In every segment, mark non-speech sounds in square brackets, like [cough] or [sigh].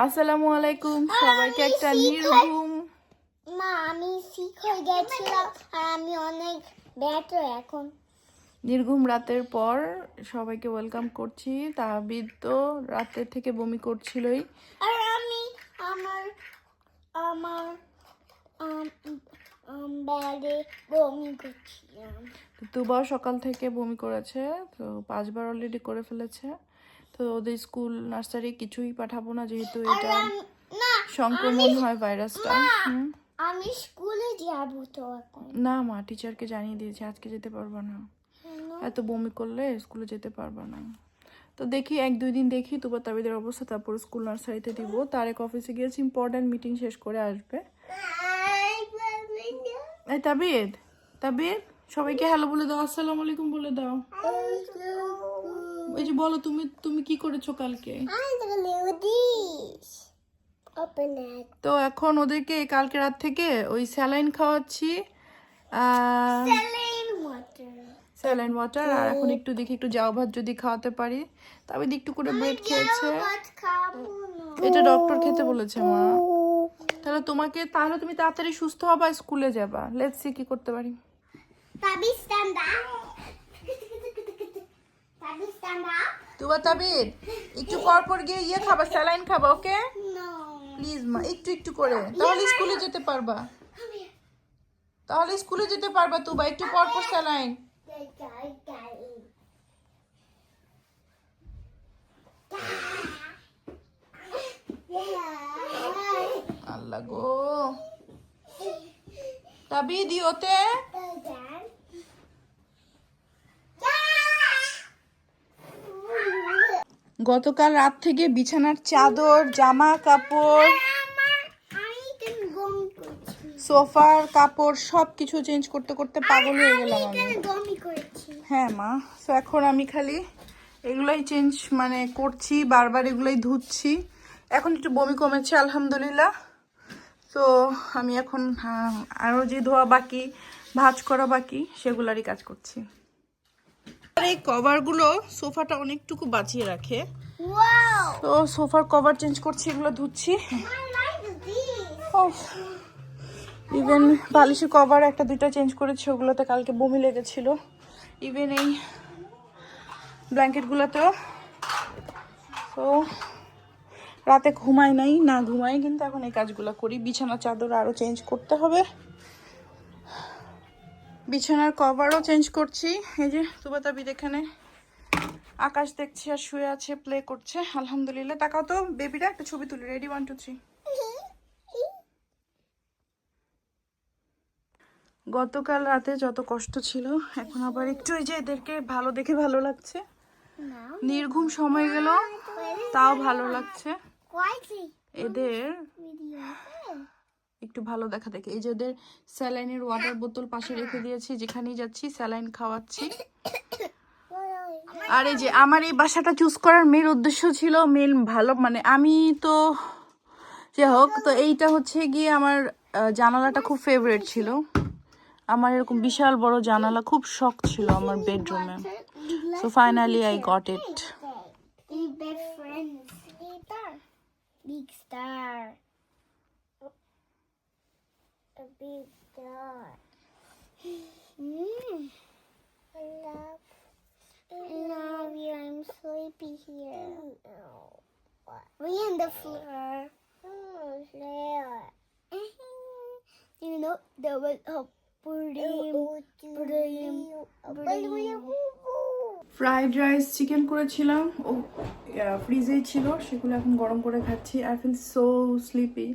আসসালামু আলাইকুম। সবাইকে একটা নির্ঘুম মা আমি শিখ হয়ে গেছিলাম আর আমি অনেক ব্যর্থ এখন। নির্ঘুম রাতের পর সবাইকে ওয়েলকাম করছি। তাবিদ তো রাতের থেকে বমি করছিলই। আর আমি আমার আমার ব্যাগে বমি করছিলাম। তুবাও সকাল থেকে বমি করেছে তো পাঁচবার অলরেডি করে ফেলেছে। তো ওদের স্কুল নার্সারি কিছুই পাঠাবো না যেহেতু এটা সংক্রমণ হয় ভাইরাসটা। আমি স্কুলে যাব তো না মা টিচারকে জানিয়ে দিয়েছে আজকে যেতে পারবা না। এত বমি করলে স্কুলে যেতে পারবা না। তো দেখি এক দুই দিন দেখি তুবা তাবিদের অবস্থা তারপর স্কুল নার্সারিতে দিব। তারেক অফিসে গিয়েছি ইম্পর্ট্যান্ট মিটিং শেষ করে আসবে। এই তাবিদ তাবিদ সবাইকে হ্যালো বলে দাও আসসালামু আলাইকুম বলে দাও। এই যে বলো তুমি তুমি কি করেছ কালকে? তো এখন ওদেরকে কালকে রাত থেকে ওই স্যালাইন খাওয়াচ্ছি স্যালাইন ওয়াটার আর এখন একটু দেখি একটু জাউ ভাত যদি খাওয়াতে পারি। তবে একটু করে ব্রেড খেয়েছে। এটা ডক্টর খেতে বলেছে মা। তাহলে তোমাকে তাহলে তুমি তাড়াতাড়ি সুস্থ হবা স্কুলে যাবা। লেটস সি কি করতে পারি। তুবা তাবিদ একটু পর পর গিয়ে ইয়ে খাবা স্যালাইন খাবা ওকে? প্লিজ মা একটু একটু করে। তাহলে স্কুলে যেতে পারবা। তাহলে স্কুলে যেতে পারবা তুবা একটু পর পর স্যালাইন. আল্লাহ গো। তাবিদ ইওতে গতকাল রাত থেকে বিছানার চাদর জামা কাপড় সোফার কাপড় সব কিছু চেঞ্জ করতে করতে পাগল হয়ে গেলাম আমি। হ্যাঁ মা তো এখন আমি খালি এগুলোই চেঞ্জ মানে করছি বারবার এগুলোই ধুচ্ছি। এখন একটু বমি কমেছে আলহামদুলিল্লাহ। তো আমি এখন হ্যাঁ, আরও যে ধোয়া বাকি ভাজ করা বাকি সেগুলারই কাজ করছি। আর এই কভারগুলো সোফাটা অনেকটুকু বাঁচিয়ে রাখে। তো সোফার কভার চেঞ্জ করছি এগুলো ধুচ্ছি। ইভেন বালিশের কভার একটা দুইটা চেঞ্জ করেছি ওগুলোতে কালকে বমি লেগেছিল। ইভেন এই ব্ল্যাঙ্কেটগুলোতেও। তো রাতে ঘুমাই নাই না ঘুমাই কিন্তু এখন এই কাজগুলো করি। বিছানা চাদর আরও চেঞ্জ করতে হবে। বিছানার কভারও চেঞ্জ করছি। এই যে তুবাতাবিদ এখানে আকাশ দেখছে আর শুয়ে আছে প্লে করছে। আলহামদুলিল্লাহ। তাকাও তো বেবিরা একটা ছবি তুলি। রেডি ওয়ান টু থ্রি গতকাল রাতে যত কষ্ট ছিল এখন আবার একটু এই যে এদেরকে ভালো দেখে ভালো লাগছে। নির্ঘুম সময় গেল তাও ভালো লাগছে। এদের ভিডিও একটু ভালো দেখা দেখে। এই যে ওদের স্যালাইনের ওয়াটার বোতল পাশে রেখে দিয়েছি, যেখানেই যাচ্ছি স্যালাইন খাওয়াচ্ছি। আর এই যে আমার এই বাসাটা চুজ করার মেন উদ্দেশ্য ছিল মেন ভালো মানে আমি তো যে হোক, তো এইটা হচ্ছে গিয়ে আমার জানালাটা খুব ফেভারিট ছিল। আমার এরকম বিশাল বড় জানালা খুব শখ ছিল আমার বেডরুমে so finally I got it Big. Big star. A big star. Mm. I love. I love you. I'm sleepy here. No. We on the floor. Oh, floor. you know there was a dream, dream, dream. Fried rice chicken করেছিলাম ও ফ্রিজেই ছিল সেগুলো এখন গরম করে খাচ্ছি I feel so sleepy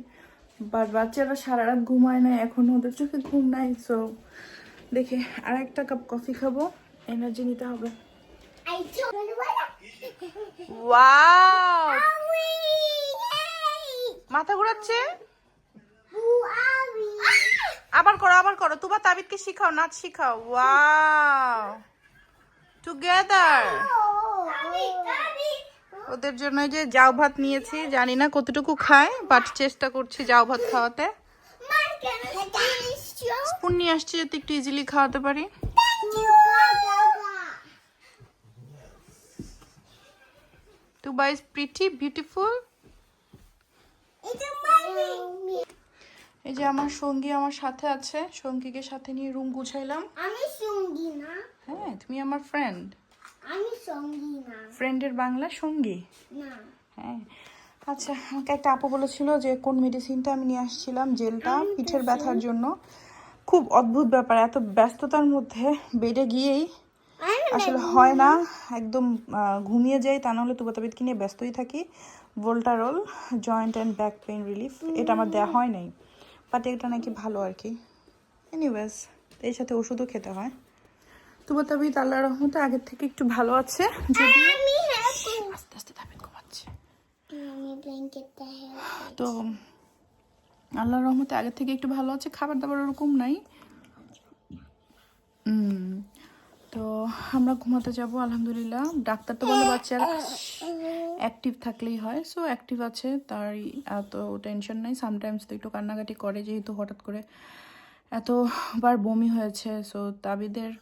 but বাচ্চারা সারা রাত ঘুমায় না এখন ওদের চোখে ঘুম নাই সো দেখে আর একটা কাপ কফি খাব এনার্জি নিতে হবে! মাথা ঘোরাচ্ছে? আবার করো আবার করো। তোমার তাবিদকে শিখাও নাচ শিখাও। ওয়াও টুগেদার ওদের জন্য এই যে জাউ ভাত নিয়েছি জানি না কতটুকু খায় বাট চেষ্টা করছি জাউ ভাত খাওয়াতে স্পুন নিয়ে আসছি যাতে একটু ইজিলি খাওয়াতে পারি beautiful. It's a mommy. এই যে আমার সঙ্গী আমার সাথে আছে সঙ্গীকে সাথে নিয়ে রুম গুছাইলাম আমি সঙ্গী না হ্যাঁ তুমি আমার ফ্রেন্ড আমি সঙ্গী না। ফ্রেন্ডের বাংলা সঙ্গী? না। হ্যাঁ। আচ্ছা আমাকে একটা আপু বলেছিল যে কোন মেডিসিনটা আমি নিয়ে আসছিলাম জেলটা পিঠের ব্যথার জন্য। খুব অদ্ভুত ব্যাপার এত ব্যস্ততার মধ্যে বেডে গিয়েই আসলে হয় না একদম ঘুমিয়ে যাই তা নাহলে তুবাতাবিদকে নিয়ে ব্যস্তই থাকি। Voltarol joint and back pain relief এটা আমার দেওয়া হয় নাই। বাট এটা নাকি ভালো আর কি। এনিওয়েজ এর সাথে ওষুধও খেতে হয়। তুবাতাবিদ আল্লাহ রহমতে আগের থেকে একটু ভালো আছে। আস্তে আস্তে তাবিদ ঘুমাচ্ছে। তো আল্লাহর রহমতে আগের থেকে একটু ভালো আছে খাবার দাবার ওরকম নাই। তো আমরা ঘুমাতে যাব আলহামদুলিল্লাহ। ডাক্তার তো বলে বাচ্চারা অ্যাক্টিভ থাকলেই হয় সো অ্যাক্টিভ আছে তার এত টেনশন নাই। সামটাইমস তো একটু কান্নাকাটি করে যেহেতু হঠাৎ করে এতবার বমি হয়েছে সো তাবিদের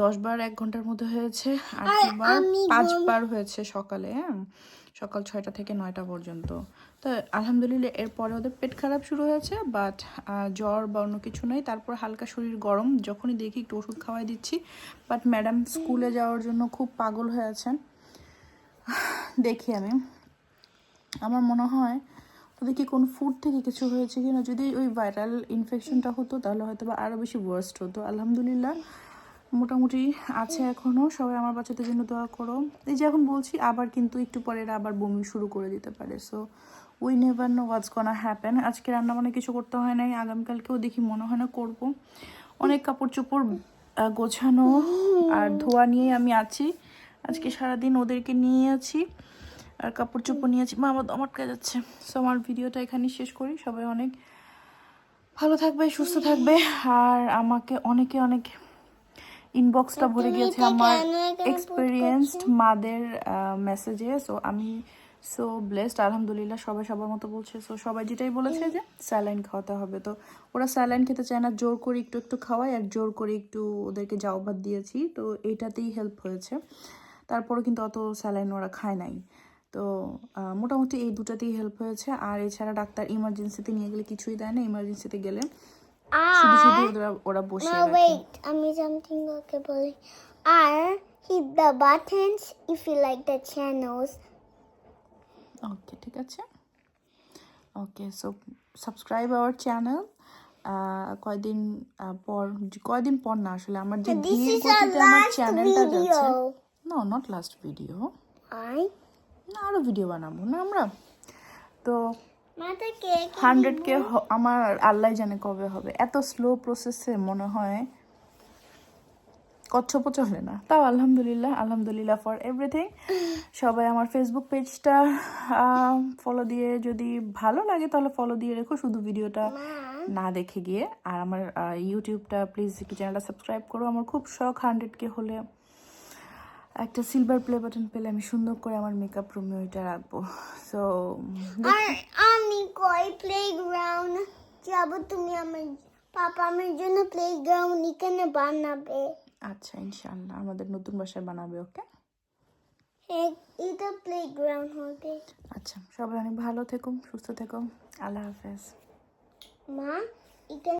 দশ বার এক ঘণ্টার মধ্যে হয়েছে আর দুবার পাঁচবার হয়েছে সকালে হ্যাঁ? সকাল ছয়টা থেকে নয়টা পর্যন্ত। তো আলহামদুলিল্লাহ এরপরে ওদের পেট খারাপ শুরু হয়েছে বাট জ্বর বা অন্য কিছু নেই। তারপর হালকা শরীর গরম যখনই দেখি একটু ওষুধ খাওয়াই দিচ্ছি। বাট ম্যাডাম স্কুলে যাওয়ার জন্য খুব পাগল হয়ে আছেন। দেখি আমি। আমার মনে হয় ওদের কি কোনো ফুড থেকে কিছু হয়েছে কিনা? যদি ওই ভাইরাল ইনফেকশনটা হতো তাহলে হয়তো বা আরও বেশি ওয়ার্স্ট হতো। আলহামদুলিল্লাহ মোটামুটি আছে এখনও সবাই আমার বাচ্চাদের জন্য দোয়া করো। এই যে এখন বলছি, আবার কিন্তু একটু পরে এরা আবার বমি শুরু করে দিতে পারে। So we never know what's gonna happen আজকে রান্না বান্না কিছু করতে হয় নাই, আগামীকালকেও দেখি মনে হয় না করব। অনেক কাপড় চোপড় গোছানো আর ধোয়া নিয়ে আমি আছি। আজকে সারাদিন ওদেরকে নিয়ে আছি আর কাপড় চোপড় নিয়ে আছি। মা, আমার দমাটকা যাচ্ছে। সো আমার ভিডিওটা এখানেই শেষ করি। সবাই অনেক ভালো থাকবে, সুস্থ থাকবে। আর আমাকে অনেকে অনেক ইনবক্সটা ভরে গিয়েছে আমার এক্সপিরিয়েন্সড মাদের মেসেজে সো আমি সো ব্লেসড আলহামদুলিল্লাহ সবাই সবার মতো বলছে। সো সবাই যেটাই বলেছে যে স্যালাইন খাওয়াতে হবে। তো ওরা স্যালাইন খেতে চায় না জোর করে একটু একটু খাওয়াই আর জোর করে একটু ওদেরকে ভাত দিয়েছি। তো এটাতেই হেল্প হয়েছে। তারপরে কিন্তু অত স্যালাইন ওরা খায় নাই। তো মোটামুটি এই দুটাতেই হেল্প হয়েছে। আর এছাড়া ডাক্তার ইমার্জেন্সিতে নিয়ে গেলে কিছুই দেয় না। ইমার্জেন্সিতে গেলে শুধু শুধু ওরা ওরা বসে No, wait. আমি something ওকে বলি। আর hit the buttons if you like the channels. Okay ঠিক আছে। Okay so subscribe our channel কয়দিন পর কয়দিন পর না আসলে আমার যে This ধীর is our গতিতে আমার চ্যানেলটা যাচ্ছে। No not last video I না আরও ভিডিও বানাবো। না আমরা তো হান্ড্রেড কে আমার আল্লাহ জানে কবে হবে। এত স্লো প্রসেসে মনে হয় কচ্ছপও চলে না। তাও আলহামদুলিল্লাহ আলহামদুলিল্লাহ ফর এভরিথিং [laughs] সবাই আমার ফেসবুক পেজটা ফলো দিয়ে যদি ভালো লাগে তাহলে ফলো দিয়ে রেখো শুধু ভিডিওটা না। দেখে গিয়ে। আর আমার ইউটিউবটা প্লিজ চ্যানেলটা সাবস্ক্রাইব করো। আমার খুব শখ হান্ড্রেড কে হলে একটা সিলভার প্লে বাটন পেলে আমি সুন্দর করে আমার মেকআপ রুমে ওইটা রাখব। সো আর আমি কই প্লেগ্রাউন্ড যাব তুমি আমার পাপা আমার জন্য প্লেগ্রাউন্ড এখানে বানাবে। আচ্ছা ইনশাআল্লাহ। আমাদের নতুন বাসায় বানাবে ওকে? এ- এটা প্লেগ্রাউন্ড হবে। আচ্ছা সবাই অনেক ভালো থেকো সুস্থ থেকো। আল্লাহ হাফেজ। মা এটা